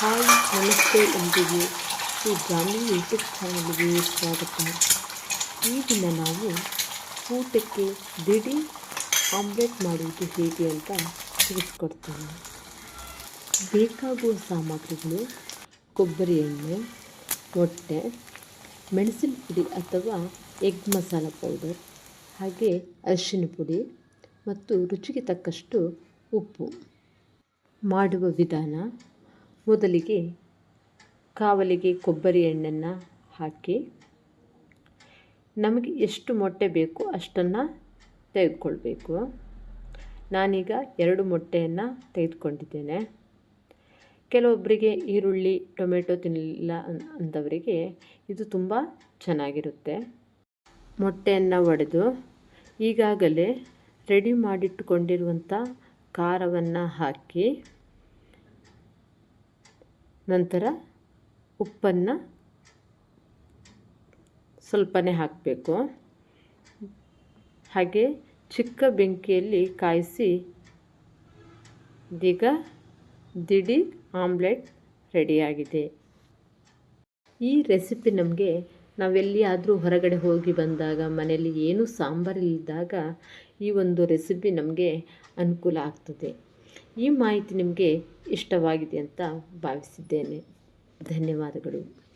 Hi, ನಮಸ್ತೆ ಎಂದಿಗೆ ಈ ಗ್ರಾಮೀಣ ಯೂಟ್ಯೂಬ್ ಚಾನಲ್ಗೆ ಸ್ವಾಗತ. ಈ ದಿನ ನಾವು ಊಟಕ್ಕೆ ಬಿಡಿ ಆಮ್ಲೆಟ್ ಮಾಡುವುದು ಹೇಗೆ ಅಂತ ತಿಳಿಸ್ಕೊಡ್ತೇನೆ. ಬೇಕಾಗುವ ಸಾಮಗ್ರಿಗಳು, ಕೊಬ್ಬರಿ ಎಣ್ಣೆ, ಮೊಟ್ಟೆ, ಮೆಣಸಿನ ಪುಡಿ ಅಥವಾ ಎಗ್ ಮಸಾಲ ಪೌಡರ್, ಹಾಗೆ ಅರಿಶಿನ ಪುಡಿ ಮತ್ತು ರುಚಿಗೆ ತಕ್ಕಷ್ಟು ಉಪ್ಪು. ಮಾಡುವ ವಿಧಾನ ಮೊದಲಿಗೆ ಕಾವಲಿಗೆ ಕೊಬ್ಬರಿ ಎಣ್ಣೆಯನ್ನು ಹಾಕಿ ನಮಗೆ ಎಷ್ಟು ಮೊಟ್ಟೆ ಬೇಕು ಅಷ್ಟನ್ನು ತೆಗೆದುಕೊಳ್ಬೇಕು. ನಾನೀಗ ಎರಡು ಮೊಟ್ಟೆಯನ್ನು ತೆಗೆದುಕೊಂಡಿದ್ದೇನೆ. ಕೆಲವೊಬ್ಬರಿಗೆ ಈರುಳ್ಳಿ, ಟೊಮೆಟೊ ತಿನ್ನಲಿಲ್ಲ ಅಂದವರಿಗೆ ಇದು ತುಂಬ ಚೆನ್ನಾಗಿರುತ್ತೆ. ಮೊಟ್ಟೆಯನ್ನು ಒಡೆದು ಈಗಾಗಲೇ ರೆಡಿ ಮಾಡಿಟ್ಟುಕೊಂಡಿರುವಂಥ ಖಾರವನ್ನು ಹಾಕಿ ನಂತರ ಉಪ್ಪನ್ನು ಸ್ವಲ್ಪನೇ ಹಾಕಬೇಕು. ಹಾಗೆ ಚಿಕ್ಕ ಬೆಂಕಿಯಲ್ಲಿ ಕಾಯಿಸಿ ಇದೀಗ ದಿಡಿ ಆಮ್ಲೆಟ್ ರೆಡಿಯಾಗಿದೆ. ಈ ರೆಸಿಪಿ ನಮಗೆ ನಾವೆಲ್ಲಿಯಾದರೂ ಹೊರಗಡೆ ಹೋಗಿ ಬಂದಾಗ, ಮನೆಯಲ್ಲಿ ಏನೂ ಸಾಂಬಾರಿಲ್ಲದಾಗ ಈ ಒಂದು ರೆಸಿಪಿ ನಮಗೆ ಅನುಕೂಲ ಆಗ್ತದೆ. ಈ ಮಾಹಿತಿ ನಿಮಗೆ ಇಷ್ಟವಾಗಿದೆ ಅಂತ ಭಾವಿಸಿದ್ದೇನೆ. ಧನ್ಯವಾದಗಳು.